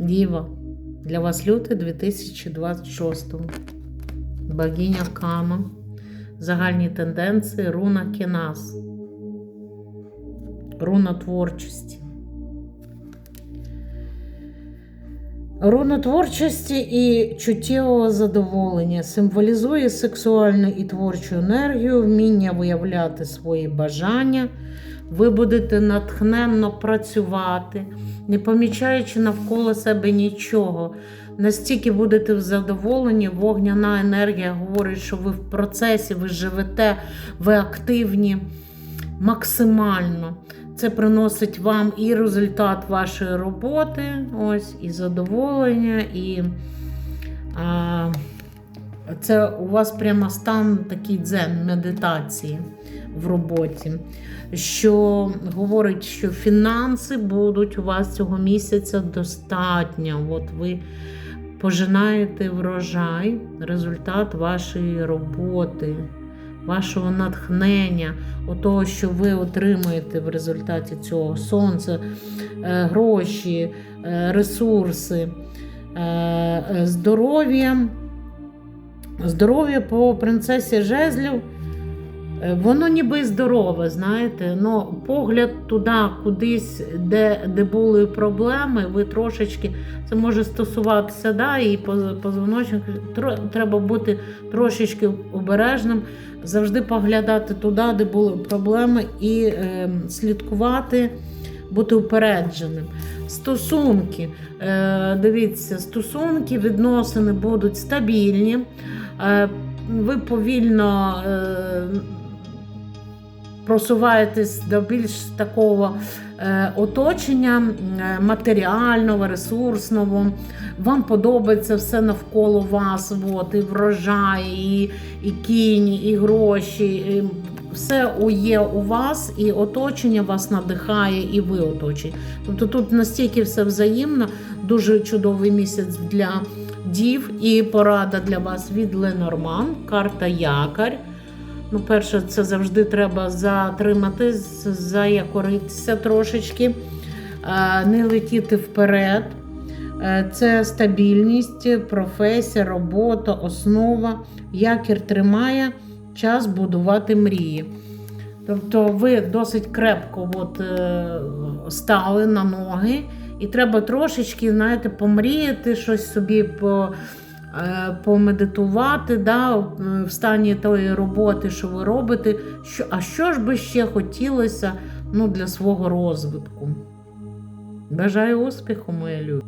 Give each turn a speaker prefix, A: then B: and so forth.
A: Діва. Для вас лютий 2026. Богиня Кама. Загальні тенденції. Руна Кенас. Руна творчості. Руна творчості і чуттєвого задоволення символізує сексуальну і творчу енергію, вміння виявляти свої бажання. Ви будете натхненно працювати, не помічаючи навколо себе нічого. Настільки будете в задоволенні, вогняна енергія говорить, що ви в процесі, ви живете, ви активні максимально. Це приносить вам і результат вашої роботи, ось, і задоволення, і а, це у вас прямо стан такий дзен, медитації в роботі, що говорить, що фінанси будуть у вас цього місяця достатньо. От ви пожинаєте врожай, результат вашої роботи, вашого натхнення, того, що ви отримуєте в результаті цього сонце, е, гроші, е, ресурси, е, здоров'я. Здоров'я по принцесі Жезлів. Е, Воно ніби здорове, знаєте, ну погляд туди, кудись, де де були проблеми, ви трошечки, це може стосуватися, да, і позвоночник, треба бути трошечки обережним, завжди поглядати туди, де були проблеми, і е, слідкувати, бути упередженим. Стосунки, е, дивіться, стосунки, відносини будуть стабільні. Е, ви повільно. Е, просуваєтесь до більш такого е, оточення е, матеріального, ресурсного. Вам подобається все навколо вас. От, і врожай, і, і кінь, і гроші. І все є у вас, і оточення вас надихає, і ви оточені. Тобто тут настільки все взаємно, дуже чудовий місяць для дів і порада для вас від Ленорман, карта Якарь. Ну, перше, це завжди треба затримати, заякоритися трошечки, не летіти вперед. Е, це стабільність, професія, робота, основа. Якір тримає час будувати мрії. Тобто ви досить крепко от, е, стали на ноги, і треба трошечки, знаєте, помріяти, щось собі по. Е, помедитувати да, в стані тої роботи, що ви робите. Що, А що ж би ще хотілося ну, для свого розвитку? Бажаю успіху, моя любі!